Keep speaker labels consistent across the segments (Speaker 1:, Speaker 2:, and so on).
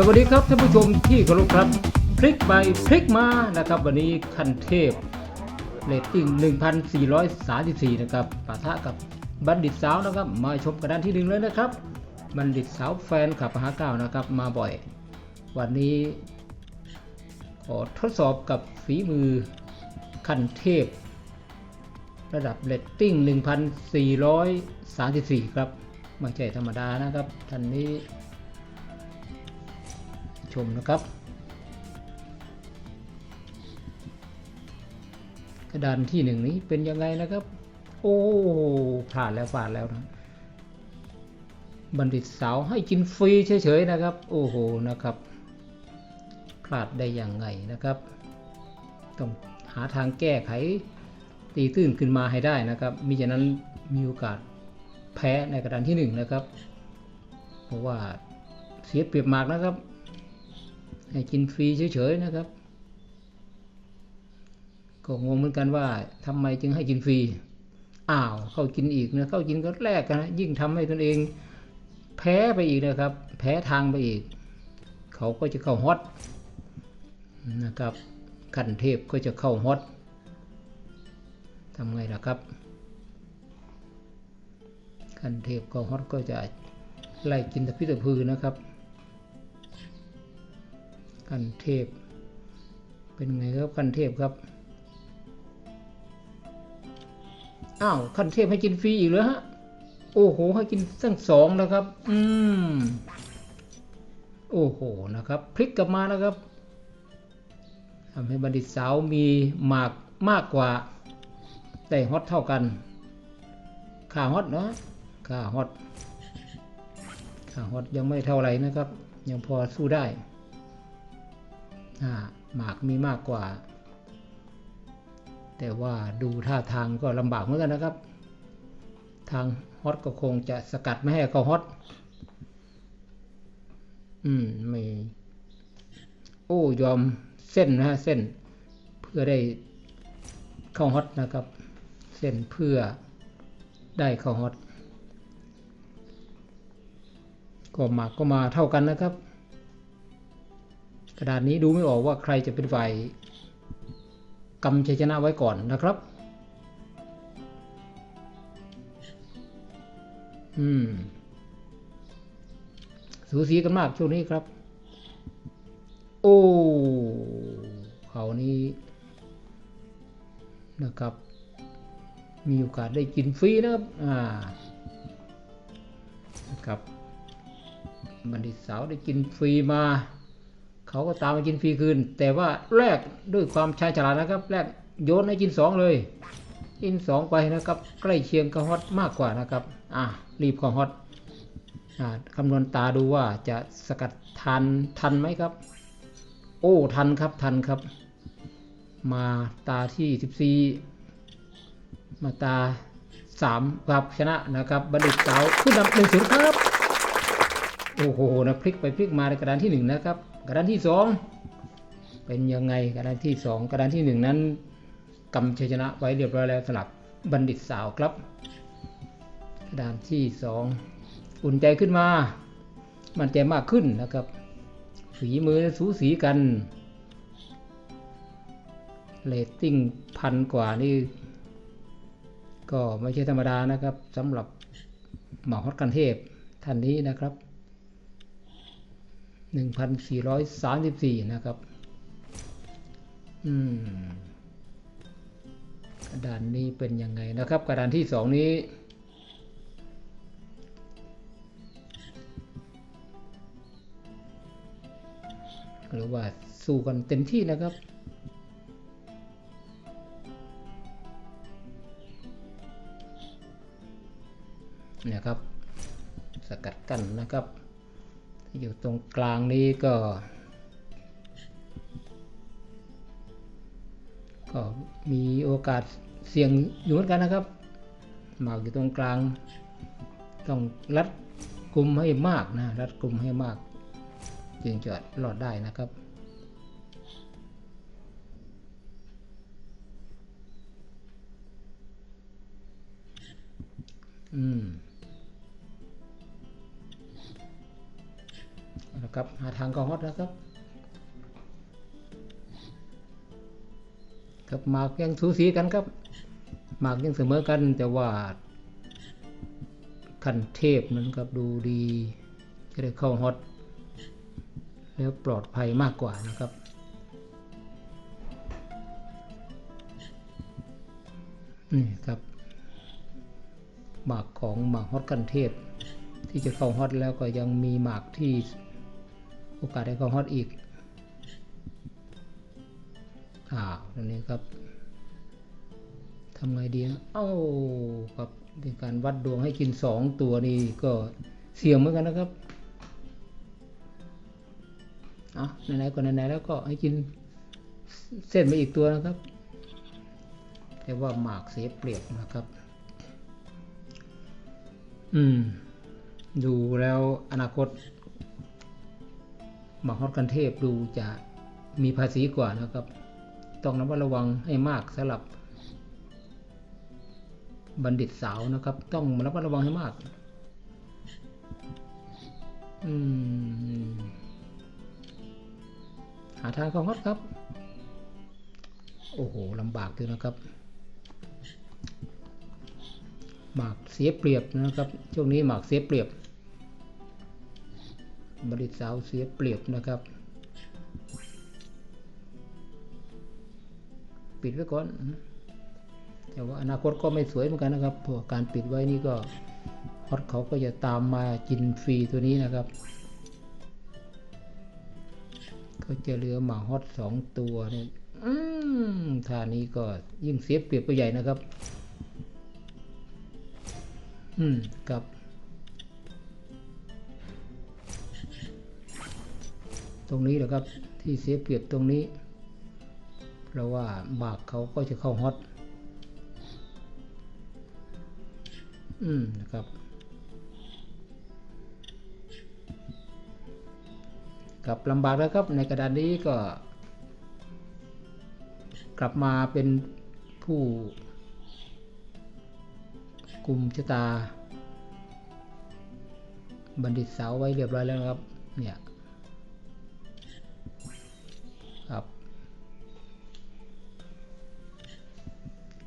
Speaker 1: สวัสดีครับท่านผู้ชมที่เคารพครับพลิกไปพลิกมานะครับวันนี้คันเทพเรตติ้ง 1,434 นะครับปะทะกับบัณฑิตสาวนะครับ มาชมกระดานที่หนึ่งเลยนะครับ บัณฑิตสาวแฟนขับหาเก้านะครับ มาบ่อย วันนี้ ขอทดสอบกับฝีมือคันเทพ ระดับเรตติ้ง 1,434 ครับ ไม่ใช่ธรรมดานะครับท่านนี้ ชมนะครับ กระดานที่หนึ่งนี้เป็นยังไงนะครับ โอ้ผ่านแล้วผ่านแล้วนะบัณฑิตสาวให้กินฟรีเฉยๆนะครับ โอ้โหนะครับ พลาดได้อย่างไงนะครับ ต้องหาทางแก้ไขตีตื้นขึ้นมาให้ได้นะครับ มิฉะนั้นมีโอกาสแพ้ในกระดานที่หนึ่งนะครับ เพราะว่าเสียเปรียบมากนะครับ ให้กินฟรีเฉยๆนะครับ ก็งงเหมือนกันว่าทำไมจึงให้กินฟรีอ้าวเข้ากินอีกนะเข้ากินก็แลกกันนะยิ่งทำให้ตนเองแพ้ไปอีกนะครับ แพ้ทางไปอีก เขาก็จะเข้าฮอตนะครับขันเทพก็จะเข้าฮอตทำไงล่ะครับขันเทพเข้าฮอตก็จะไล่กินตะพิตะพือนะครับ กันเทพ เป็นไงครับกันเทพครับ อ้าวคันเทพให้กินฟรีอีกเหรอฮะ โอ้โห ให้กินตั้งสองนะครับ อืม โอ้โห นะครับพลิกกลับมานะครับทำให้บัณฑิตสาวมีหมากมากกว่า แต่ฮอตเท่ากันค่าฮอตเนาะค่าฮอตค่าฮอตยังไม่เท่าไหร่นะครับ ยังพอสู้ได้ หมากมีมากกว่า แต่ว่าดูท่าทางก็ลำบากเหมือนกันนะครับ ทางฮอตก็คงจะสกัดไม่ให้เขาฮอตอืมไม่โอ้ยอมเส้นนะฮะเส้นเพื่อได้เข้าฮอตนะครับ เส้นเพื่อได้เข้าฮอตก็หมากก็มาเท่ากันนะครับ กระดานนี้ดูไม่ออกว่าใครจะเป็นฝ่ายกำชัยชนะไว้ก่อนนะครับ อืม สูสีกันมากช่วงนี้ครับ โอ้เขานี้นะครับ มีโอกาสได้กินฟรีนะครับ อ่า นะครับบัณฑิตสาวได้กินฟรีมา เขาก็ตามมากินฟรีคืน แต่ว่าแลกด้วยความชาญฉลาดนะครับแลกโยนให้กินสองเลยกินสองไปนะครับ ใกล้เคียงกับฮอตมากกว่านะครับ อะรีบของฮอตอ่าคำนวณตาดูว่าจะสกัดทันทันไหมครับ โอ้ทันครับทันครับ มาตาที่ 14 มาตา 3 ครับชนะนะครับบัณฑิตสาวขึ้นนำหนึ่งศูนย์ครับโอ้โหนะพลิกไปพลิกมาในกระดานที่หนึ่งนะครับ กระดานที่สองเป็นยังไงกระดานที่สองกระดานที่หนึ่งนั้นกำชัยชนะไว้เรียบร้อยแล้วสำหรับบัณฑิตสาวครับ กระดานที่สองอุ่นใจขึ้นมา มันใจมากขึ้นนะครับฝีมือสูสีกันเรตติ้งพันกว่านี่ก็ไม่ใช่ธรรมดานะครับสำหรับหมอฮอตกันเทพท่านนี้นะครับ 1,434 นะครับ อืม กระดานนี้เป็นยังไงนะครับ กระดานที่สองนี้ หรือว่าสู้กันเต็มที่นะครับนี่ยครับ สกัดกั้นนะครับ อยู่ตรงกลางนี้ก็ ก็มีโอกาสเสี่ยงอยู่เหมือนกันนะครับ หมากอยู่ตรงกลาง ต้องรัดกลุ่มให้มากนะ รัดกลุ่มให้มาก จึงจะรอดได้นะครับอืม นะครับ หาทางเข้าฮอตนะครับครับหมากยังสูสีกันครับ หมากยังเสมอกันแต่ว่าคันเทพนั้นครับดูดีจะได้เข้าฮอตแล้วปลอดภัยมากกว่านะครับ นี่ครับหมากของหมากฮอตกันเทพ ที่จะเข้าฮอตแล้วก็ยังมีหมากที่ โอกาสได้เข้าฮอตอีกอ่าตรงนี้ครับทำไงดีนะเอ้าครับเป็นการวัดดวงให้กินสองตัวนี่ก็เสี่ยงเหมือนกันนะครับเอาไหนๆก็ไหนๆแล้วก็ให้กินเส้นไปอีกตัวนะครับแต่ว่าหมากเสียเปรียบนะครับ อืม ดูแล้วอนาคต มากฮอตกันเทพดูจะมีภาษีกว่านะครับ ต้องระมัดระวังให้มากสำหรับ บัณฑิตสาวนะครับ ต้องระมัดระวังให้มาก อืมหาทางเข้าฮอตครับ โอ้โหลำบากเลยนะครับหมากเสียเปรียบนะครับ ช่วงนี้หมากเสียเปรียบ บริสาวเสียเปรียบนะครับ ปิดไว้ก่อน แต่ว่าอนาคตก็ไม่สวยเหมือนกันนะครับพราะการปิดไว้นี่ก็ฮอตเขาก็จะตามมากินฟรีตัวนี้นะครับ ก็จะเหลือหมาฮอตสองตัวเนี่ยอืมท่านี้ก็ยิ่งเสียเปรียบไปใหญ่นะครับ อืมกับ ตรงนี้แหละครับที่เสียเปรียบตรงนี้ เพราะว่าบากเขาก็จะเข้าฮอตอืมนะครับกับลำบากแล้วครับในกระดานนี้ก็ กลับมาเป็นผู้กลุ่มชะตา บัณฑิตสาวไว้เรียบร้อยแล้วนะครับเนี่ย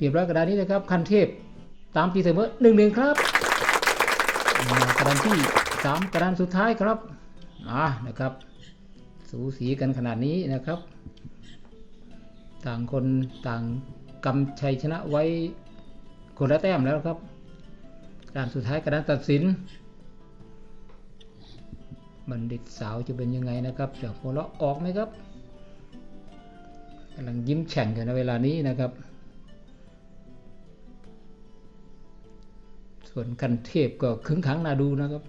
Speaker 1: เรียบร้อยกระดานนี้นะครับ คันเทพตามตีเสมอหนึ่งหนึ่งครับมากระดานที่สามกระดานสุดท้ายครับอ่านะครับ สูสีกันขนาดนี้นะครับ ต่างคนต่างกำชัยชนะไว้คนละแต้มแล้วครับกระดานสุดท้ายกระดานตัดสิน บัณฑิตสาวจะเป็นยังไงนะครับจะหัวเราะออกไหมครับกำลังยิ้มแฉ่งกันในเวลานี้นะครับ ส่วนกันเทพก็ขึงขังน่าดูนะครับ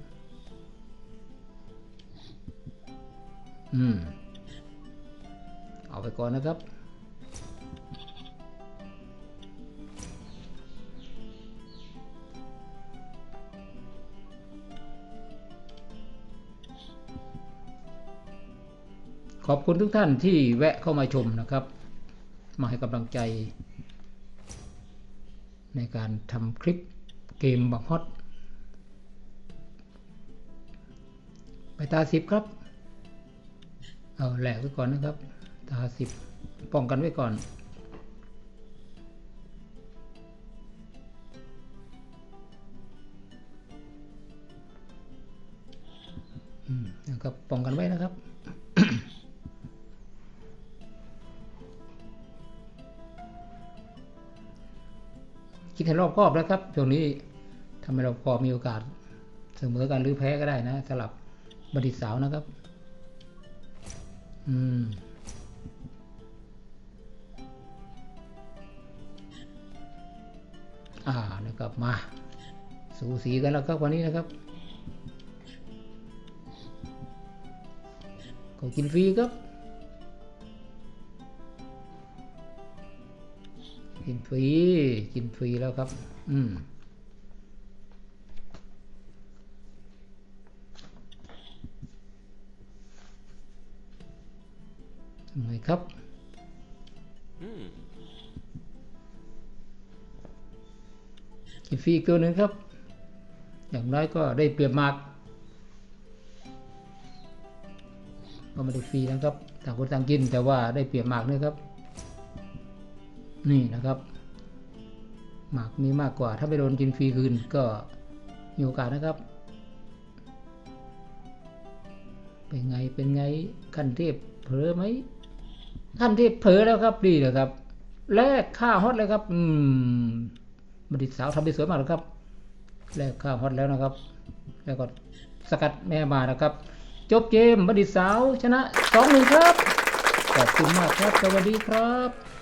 Speaker 1: อืม เอาไปก่อนนะครับ ขอบคุณทุกท่านที่แวะเข้ามาชมนะครับ มาให้กำลังใจในการทำคลิป เกมบักฮอตไปตาสิบครับเอาแหลกไว้ก่อนนะครับ ตาสิบป้องกันไว้ก่อนอืมนะครับป้องกันไว้นะครับคิดให้รอบคอบแล้วครับช่วงนี้ ทำให้เราพอมีโอกาสเสมอกันหรือแพ้ก็ได้นะสลับบัณฑิตสาวนะครับ อืมอ่านะครับมา สูสีกันแล้วครับวันนี้นะครับก็กินฟรีครับ กินฟรี กินฟรีแล้วครับ อืม ทำไงครับกินฟรีอีกตัวหนึ่งครับ อย่างน้อยก็ได้เปรียบมากก็ไม่ได้ฟรีนะครับต่างคนต่างกินแต่ว่าได้เปรียบมากด้วยครับ นี่นะครับหมากมีมากกว่า ถ้าไปโดนกินฟรีคืนก็มีโอกาสนะครับ เป็นไงเป็นไงขั้นเทพเผลอไหม ขั้นที่เผลอแล้วครับดีเลยครับ แลกค่าฮอตเลยครับ อืมบัณฑิตสาวทำได้สวยมากเลยครับแลกค่าฮอตแล้วนะครับ แล้วก็สกัดแม่มานะครับ จบเกมบัณฑิตสาวชนะสองหนึ่งครับ ขอบคุณมากครับ สวัสดีครับ